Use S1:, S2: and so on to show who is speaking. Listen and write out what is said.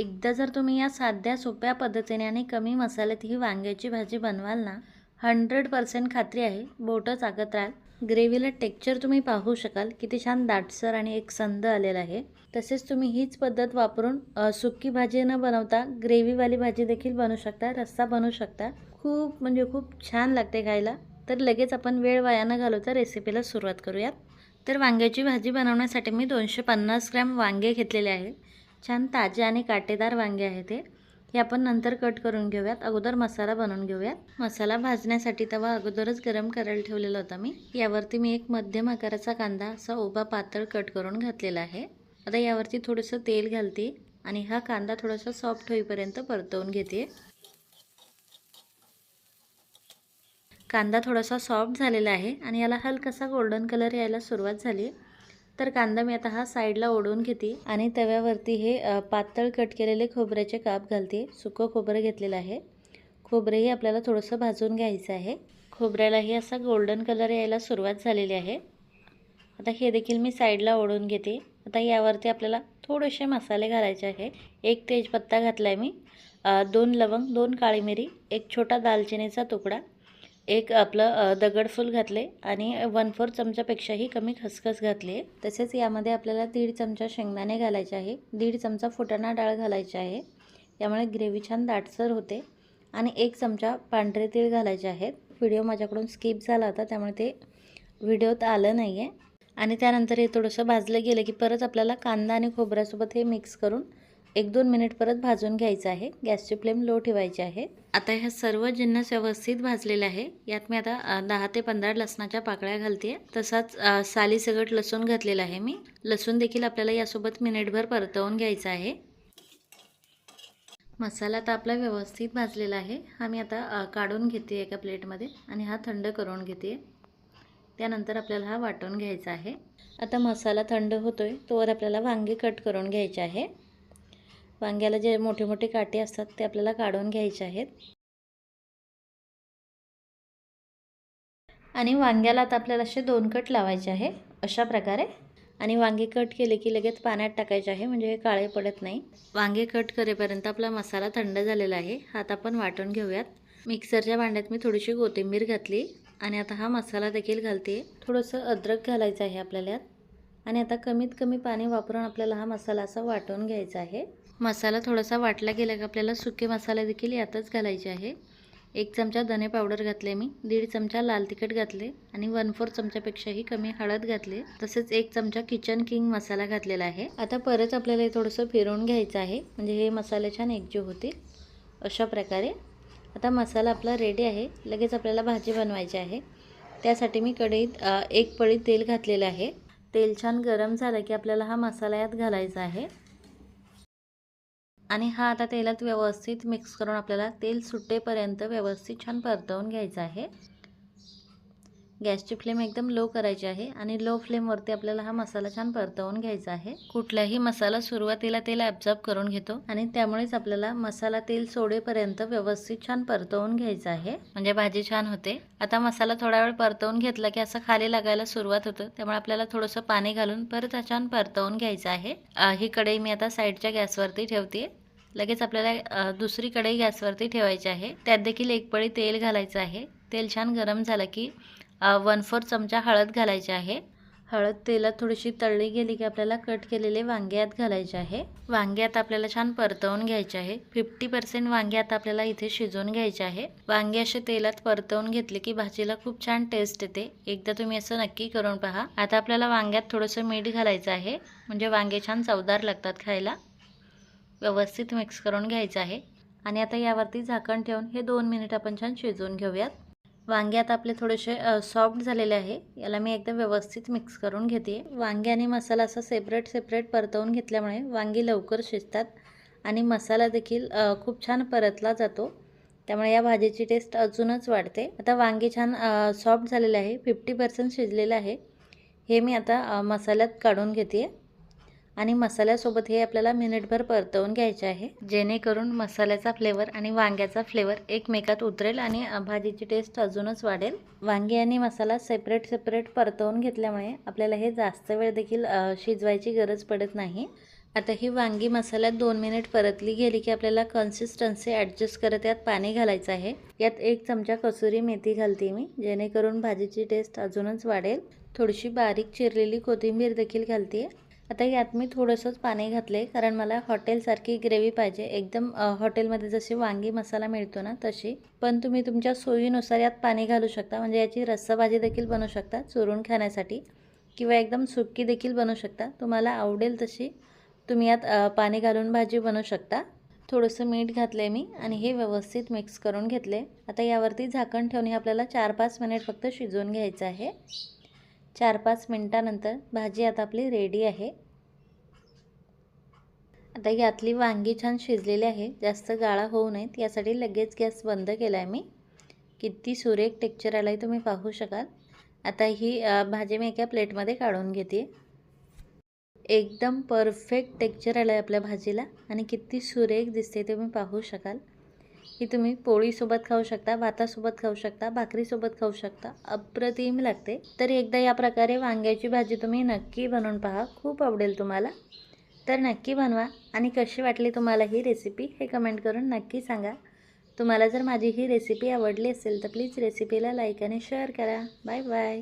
S1: एकदा जर तुम्ही या साध्या सोप्या पद्धतीने आणि कमी मसाल्यात ही वांग्याची भाजी बनवाल ना हंड्रेड पर्सेंट खात्री आहे. बोटं चाकत राहाल. ग्रेव्हीला टेक्चर तुम्ही पाहू शकाल. किती छान दाटसर आणि एक संद आलेला आहे. तसेच तुम्ही हीच पद्धत वापरून सुकी भाजी न बनवता ग्रेव्हीवाली भाजी देखील बनवू शकता रस्सा बनवू शकता. खूप म्हणजे खूप छान लागते खायला. तर लगेच आपण वेळ वाया न घालवता रेसिपीला सुरुवात करूयात. तर वांग्याची भाजी बनवण्यासाठी मी दोनशे पन्नास ग्रॅम वांगे घेतलेले आहे छान ताजे आणि काटेदार वांगे आहे ते हे आपण नंतर कट करून घेऊयात. अगोदर मसाला बनवून घेऊयात. मसाला भाजण्यासाठी तवा अगोदरच गरम करायला ठेवलेला होता मी. यावरती मी एक मध्यम आकाराचा कांदा असा उभा पातळ कट करून घातलेला आहे. आता यावरती थोडंसं तेल घालते आणि हा कांदा थोडासा सॉफ्ट होईपर्यंत परतवून घेते. कांदा थोडासा सॉफ्ट झालेला आहे आणि याला हलकासा गोल्डन कलर यायला सुरुवात झाली. तर कांदा मी आता हा साईडला ओढून घेते आणि तव्यावरती हे पातळ कट केलेले खोबऱ्याचे काप घालते. सुकं खोबरं घेतलेलं आहे. खोबरेही आपल्याला थोडंसं भाजून घ्यायचं आहे. खोबऱ्यालाही असा गोल्डन कलर यायला सुरुवात झालेली आहे. आता हे देखील मी साईडला ओढून घेते. आता यावरती आपल्याला थोडेसे मसाले घालायचे आहे. एक तेजपत्ता घातला आहे मी दोन लवंग दोन काळी मिरी एक छोटा दालचिनीचा तुकडा एक आपलं दगडफूल घातले आणि वन फोर चमच्यापेक्षाही कमी खसखस घातली. आहे तसेच यामध्ये आपल्याला दीड चमचा शेंगदाणे घालायचे आहे दीड चमचा फुटाणा डाळ घालायची आहे. यामुळे ग्रेव्ही छान दाटसर होते आणि एक चमचा पांढरे तीळ घालायचे आहेत. व्हिडिओ माझ्याकडून स्किप झाला होता त्यामुळे ते व्हिडिओत आलं नाही आहे आणि त्यानंतर हे थोडंसं भाजलं गेलं की परत आपल्याला कांदा आणि खोबऱ्यासोबत हे मिक्स करून एक दोन मिनिट परत भाजून घ्यायचं आहे. गॅसची फ्लेम लो ठेवायची आहे. आता ह्या सर्व जिन्नस व्यवस्थित भाजलेले आहे. यात मी आता दहा ते पंधरा लसणाच्या पाकळ्या घालते तसाच साली सालीसगट लसूण घातलेला आहे मी. लसूण देखील आपल्याला यासोबत मिनिटभर परतवून घ्यायचा आहे. मसाला आता आपला व्यवस्थित भाजलेला आहे. हा मी आता काढून घेते एका प्लेटमध्ये आणि हा थंड करून घेते त्यानंतर आपल्याला हा वाटून घ्यायचा आहे. आता मसाला थंड होतोय. तोवर आपल्याला वांगे कट करून घ्यायचे आहे. वांग्याला जे मोठे मोठे काटे असतात ते आपल्याला काढून घ्यायचे आहेत. आणि वांग्याला आता आपल्याला असे दोन कट लावायचे आहे अशा प्रकारे. आणि वांगे कट केले की लगेच पाण्यात टाकायचे आहे म्हणजे हे काळे पडत नाही. वांगे कट करेपर्यंत आपला मसाला थंड झालेला आहे हात आपण वाटून घेऊयात. मिक्सरच्या भांड्यात मी थोडीशी कोथिंबीर घातली आणि आता हा मसाला देखील घालते. थोडंसं अद्रक घालायचं आहे आपल्याला. आणि आता कमीत कमी पाणी वापरून आपल्याला हा मसाला असा वाटून घ्यायचा आहे. मसाला थोडासा वाटला गेला की आपल्याला सुके मसाले देखील यातच घालायचे आहे. एक चमचा धने पावडर घातले मी दीड चमचा लाल तिखट घातले आणि वन फोर चमच्यापेक्षाही कमी हळद घातले तसेच एक चमचा किचन किंग मसाला घातलेला आहे. आता परत आपल्याला हे थोडंसं फिरवून घ्यायचं आहे म्हणजे हे मसाले छान एकजीव होतील अशा प्रकारे. आता मसाला आपला रेडी आहे लगेच आपल्याला भाजी बनवायची आहे. त्यासाठी मी कढईत एक पळी तेल घातलेलं आहे. तेल छान गरम झालं की आपल्याला हा मसाला यात घालायचा आहे. आणि हा आता तेलात व्यवस्थित मिक्स करून आपल्याला तेल सुटेपर्यंत व्यवस्थित छान परतवून घ्यायचं आहे. गॅसची फ्लेम एकदम लो करायची आहे आणि लो फ्लेमवरती आपल्याला हा मसाला छान परतवून घ्यायचा आहे. कुठलाही मसाला सुरुवातीला तेल ॲब्झॉर्ब करून घेतो आणि त्यामुळेच आपल्याला मसाला तेल सोडेपर्यंत व्यवस्थित छान परतवून घ्यायचा आहे. म्हणजे भाजी छान होते. आता मसाला थोडा वेळ परतवून घेतला की असं खाली लागायला सुरुवात होतं. त्यामुळे आपल्याला थोडंसं पाणी घालून परत छान परतवून घ्यायचं आहे. ही कढई मी आता साईडच्या गॅसवरती ठेवते लगेच आपल्याला अ, दुसरी कढई गॅसवरती ठेवायची आहे. त्यात देखील एक पळी तेल घालायचं आहे. तेल छान गरम झालं की वन फोर चमचा हळद घालायची आहे. हळद तेलात थोडीशी तळली गेली की आपल्याला कट केलेले वांगे आत घालायचे आहे. वांगे आता आपल्याला छान परतवून घ्यायचे आहे. फिफ्टी पर्सेंट वांगे आता आपल्याला इथे शिजवून घ्यायचे आहे. वांगे असे तेलात परतवून घेतले की भाजीला खूप छान टेस्ट येते. एकदा तुम्ही असं नक्की करून पहा. आता आपल्याला वांग्यात थोडंसं मीठ घालायचं आहे. म्हणजे वांगे छान चवदार लागतात खायला. व्यवस्थित मिक्स करून घ्यायचं आहे. आणि आता यावरती झाकण ठेवून हे दोन मिनिट आपण छान शिजवून घेऊयात. वांगे आता आपले थोडेसे सॉफ्ट झालेले आहे. याला मी एकदम व्यवस्थित मिक्स करून घेते. वांगे आणि मसाला असा सेपरेट सेपरेट परतवून घेतल्यामुळे वांगी लवकर शिजतात आणि मसाला देखील खूप छान परतला जातो. त्यामुळे या भाजीची टेस्ट अजूनच वाढते. आता वांगे छान सॉफ्ट झालेले आहे. फिफ्टी पर्सेंट शिजलेलं आहे. हे मी आता मसाल्यात काढून घेते. आणि मसाल्यासोबत हे आपल्याला मिनिटभर परतवून घ्यायचे आहे. जेणेकरून मसाल्याचा फ्लेवर आणि वांग्याचा फ्लेवर एकमेकात उतरेल आणि भाजीची टेस्ट अजूनच वाढेल. वांगी आणि मसाला सेपरेट सेपरेट परतवून घेतल्यामुळे आपल्याला हे जास्त वेळ देखील शिजवायची गरज पडत नाही. आता ही वांगी मसाल्यात दोन मिनिट परतली गेली की आपल्याला कन्सिस्टन्सी ॲडजस्ट करत यात पाणी घालायचं आहे. यात एक चमचा कसुरी मेथी घालते मी जेणेकरून भाजीची टेस्ट अजूनच वाढेल. थोडीशी बारीक चिरलेली कोथिंबीर देखील घालते. आता यात मी थोडंसंच पाणी घातले कारण मला हॉटेलसारखी ग्रेव्ही पाहिजे. एकदम हॉटेलमध्ये जशी वांगी मसाला मिळतो ना तशी पण तुम्ही तुमच्या सोयीनुसार यात पाणी घालू शकता. म्हणजे याची रस्साभाजी देखील बनवू शकता चुरून खाण्यासाठी किंवा एकदम सुक्की देखील बनवू शकता. तुम्हाला आवडेल तशी तुम्ही यात पाणी घालून भाजी बनवू शकता. थोडंसं मीठ घातलं आहे मी आणि हे व्यवस्थित मिक्स करून घेतले. आता यावरती झाकण ठेवून हे आपल्याला चार पाच मिनिट फक्त शिजवून घ्यायचं आहे. चार पाच मिनटानंतर भाजी आता आपली रेडी आहे. आता यातली वांगी छान शिजलेली आहे. जास्त गाळा होऊ नयेत. यासाठी लगेच गॅस बंद केला आहे मी. किती सुरेख टेक्चर आला आहे तुम्ही पाहू शकाल. आता ही भाजी मी एका प्लेटमध्ये काढून घेते. एकदम परफेक्ट टेक्चर आलं आहे आपल्या भाजीला. आणि किती सुरेख दिसते तुम्ही पाहू शकाल. ही तुम्ही पोळीसोबत खाऊ शकता भातासोबत खाऊ शकता भाकरीसोबत खाऊ शकता. अप्रतिम लागते. तर एकदा या प्रकारे वांग्याची भाजी तुम्ही नक्की बनवून पहा. खूप आवडेल तुम्हाला. तर नक्की बनवा. आणि कशी वाटली तुम्हाला ही रेसिपी हे कमेंट करून नक्की सांगा. तुम्हाला जर माझी ही रेसिपी आवडली असेल तर प्लीज रेसिपीला लाईक आणि शेअर करा. Bye bye